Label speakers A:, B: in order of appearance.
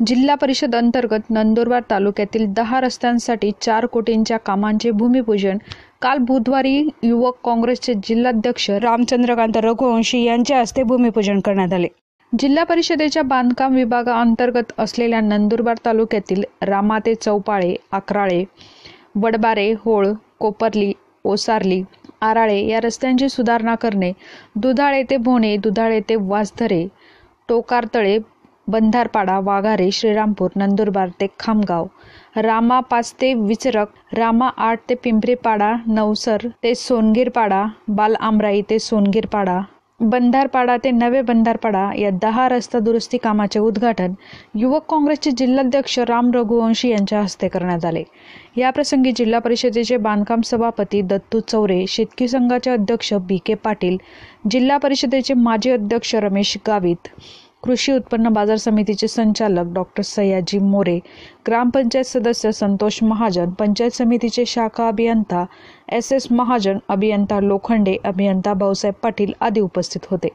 A: जिल्हा परिषद अंतर्गत नंदुरबार तालुक्यातील दहा रस्त्यांसाठी चार कोटींच्या कामांचे भूमिपूजन. काल बुधवारी युवक काँग्रेसचे जिल्हाध्यक्ष रामचंद्रकांत रघुवंशी यांच्या हस्ते भूमिपूजन करण्यात आले. जिल्हा परिषदेच्या बांधकाम विभागाअंतर्गत असलेल्या नंदुरबार तालुक्यातील रामाते चौपाळे अकराळे वडबारे होळ कोपरली ओसारली आराळे या रस्त्यांची सुधारणा करणे दुधाळे ते भोणे दुधाळे ते वासधरे टोकारतळे बंधारपाडा वाघारे श्रीरामपूर नंदुरबार ते खामगाव. रामा पाच ते विचरक रामा आठ ते पिंपरीपाडा नवसर ते सोनगीरपाडा बाल आमराई ते सोनगीरपाडा. बंधारपाडा ते नवे बंधारपाडा या दहा रस्ता दुरुस्ती कामाचे उद्घाटन युवक काँग्रेसचे जिल्हाध्यक्ष राम रघुवंशी यांच्या हस्ते करण्यात आले. याप्रसंगी जिल्हा परिषदेचे बांधकाम सभापती दत्तू चौरे शेतकी संघाचे अध्यक्ष बी के पाटील जिल्हा परिषदेचे माजी अध्यक्ष रमेश गावित कृषी उत्पन्न बाजार समितीचे संचालक डॉक्टर सयाजी मोरे ग्रामपंचायत सदस्य संतोष महाजन पंचायत समितीचे शाखा अभियंता एस एस महाजन अभियंता लोखंडे अभियंता भाऊसाहेब पाटील आदी उपस्थित होते.